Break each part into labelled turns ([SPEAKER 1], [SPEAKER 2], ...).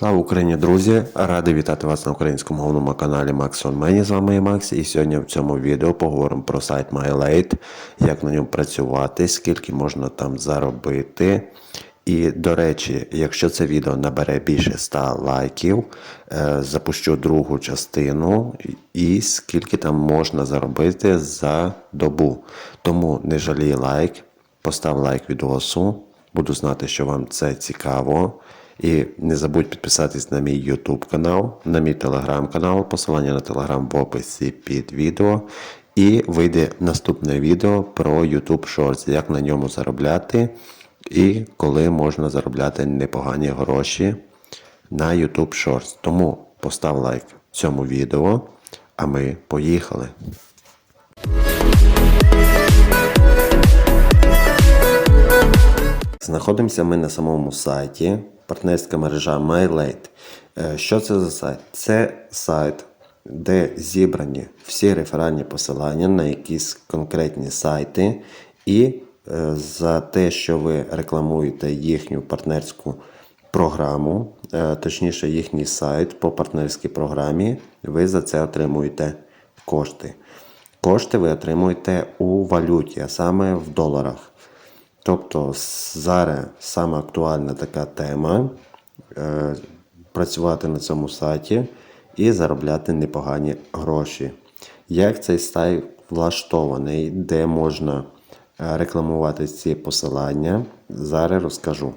[SPEAKER 1] Слава Україні, друзі! Радий вітати вас на українському головному каналі Max on Many. З вами є Макс. І сьогодні в цьому відео поговоримо про сайт MyLate, як на ньому працювати, скільки можна там заробити. І, до речі, якщо це відео набере більше 100 лайків, е, запущу другу частину і скільки там можна заробити за добу. Тому не жалій лайк, постав лайк відосу. Буду знати, що вам це цікаво. І не забудь підписатись на мій YouTube канал, на мій телеграм канал, посилання на телеграм в описі під відео. І вийде наступне відео про YouTube Shorts, як на ньому заробляти і коли можна заробляти непогані гроші на YouTube Shorts. Тому постав лайк цьому відео, а ми поїхали. Знаходимося ми на самому сайті, партнерська мережа MyLate. Е, Що це за сайт? Це сайт, де зібрані всі реферальні посилання на якісь конкретні сайти, і е, за те, що ви рекламуєте їхню партнерську програму, е, точніше їхній сайт по партнерській програмі, ви за це отримуєте кошти. Кошти ви отримуєте у валюті, а саме в доларах. Тобто зараз саме актуальна така тема е, працювати на цьому сайті і заробляти непогані гроші. Як цей сайт влаштований, де можна е, рекламувати ці посилання, зараз розкажу.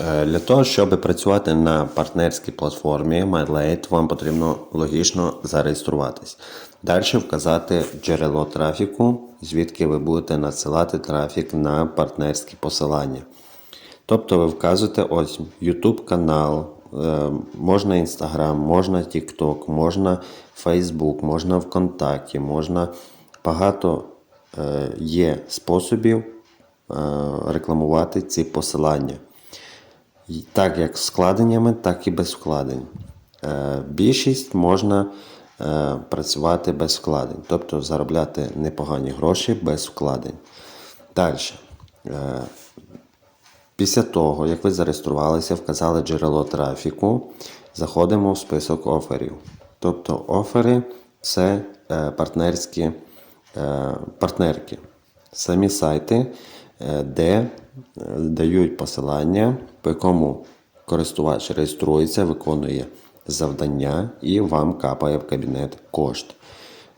[SPEAKER 1] Е, Для того, щоб працювати на партнерській платформі MyLate, вам потрібно логічно зареєструватись. Далі вказати джерело трафіку, звідки ви будете надсилати трафік на партнерські посилання. Тобто ви вказуєте ось YouTube канал, е, можна Instagram, можна TikTok, можна Facebook, можна ВКонтакті, можна багато е, є способів рекламувати ці посилання. Так як з вкладеннями, так і без вкладень. Е, Більшість можна е, працювати без вкладень, тобто заробляти непогані гроші без вкладень. Далі. Е, Після того, як ви зареєструвалися, вказали джерело трафіку, заходимо в список оферів. Тобто офери це партнерські партнерки. Самі сайти, де дають посилання, по якому користувач реєструється, виконує завдання і вам капає в кабінет кошт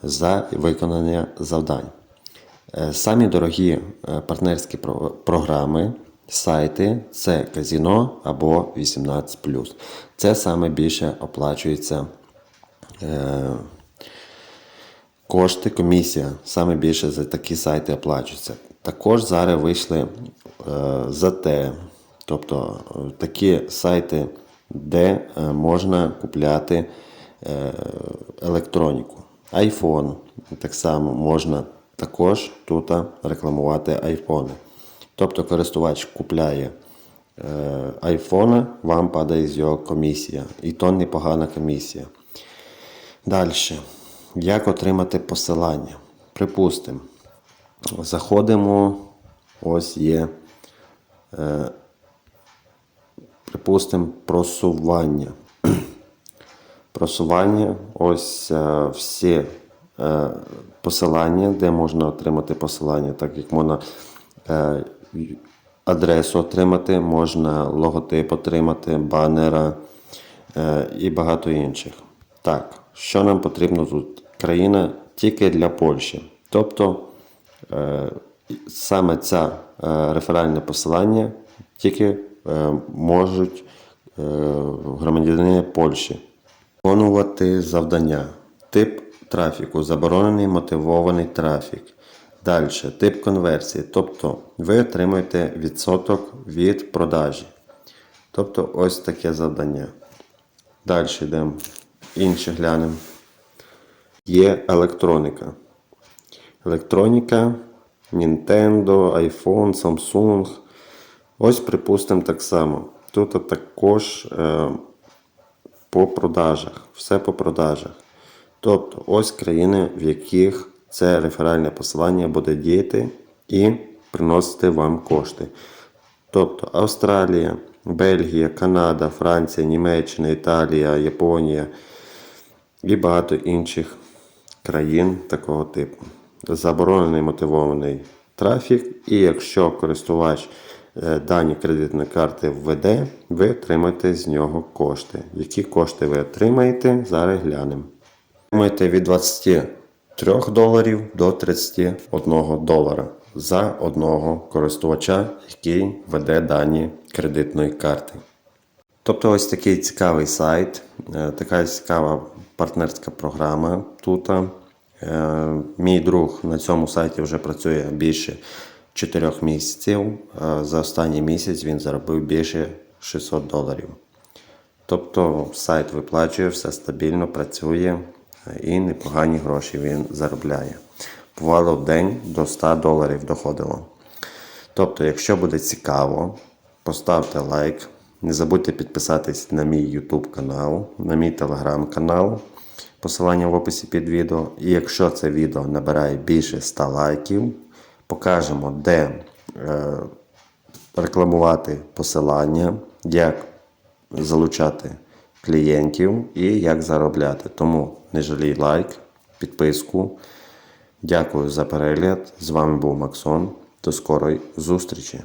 [SPEAKER 1] за виконання завдань. Е, Самі дорогі е, партнерські програми, сайти це казіно або 18. Це саме більше оплачується е, кошти, комісія. Саме більше за такі сайти оплачується. Також зараз вийшли е, ЗТ, тобто е, такі сайти, де е, можна купляти е, електроніку. iPhone так само можна також тут рекламувати айфони. Тобто користувач купляє е, айфона, вам падає з його комісія. І то непогана комісія. Далі. Як отримати посилання? Припустимо, заходимо, ось є, е, припустимо, просування. Просування, ось е, всі е, посилання, де можна отримати посилання, так як можна е, адресу отримати, можна логотип отримати, банера е, і багато інших. Так, що нам потрібно тут? Країна тільки для Польщі. Тобто е, саме це реферальне посилання тільки е, можуть е, громадяни Польщі виконувати завдання. Тип трафіку, заборонений мотивований трафік. Далі, тип конверсії. Тобто ви отримуєте відсоток від продажі. Тобто ось таке завдання. Далі йдемо. Інше глянемо. Є електроніка. Електроніка, Nintendo, iPhone, Samsung. Ось, припустимо, так само. Тут також е, по продажах. Все по продажах. Тобто, ось країни, в яких це реферальне посилання буде діяти і приносити вам кошти. Тобто Австралія, Бельгія, Канада, Франція, Німеччина, Італія, Японія і багато інших країн такого типу. Заборонений мотивований трафік, і якщо користувач е, дані кредитної карти введе, ви отримаєте з нього кошти. Які кошти ви отримаєте, зараз глянемо. Отримаєте від 23 доларів до 31 долара за одного користувача, який веде дані кредитної карти. Тобто ось такий цікавий сайт, е, така цікава партнерська програма тут. Е, Мій друг на цьому сайті вже працює більше 4 місяців. Е, За останній місяць він заробив більше 600 доларів. Тобто сайт виплачує, все стабільно працює е, і непогані гроші він заробляє. Бувало в день до 100 доларів доходило. Тобто, якщо буде цікаво, поставте лайк. Не забудьте підписатись на мій YouTube канал, на мій телеграм канал. Посилання в описі під відео. І якщо це відео набирає більше 100 лайків, покажемо, де е, рекламувати посилання, як залучати клієнтів і як заробляти. Тому не жалій лайк, підписку. Дякую за перегляд. З вами був Максон. До скорої зустрічі!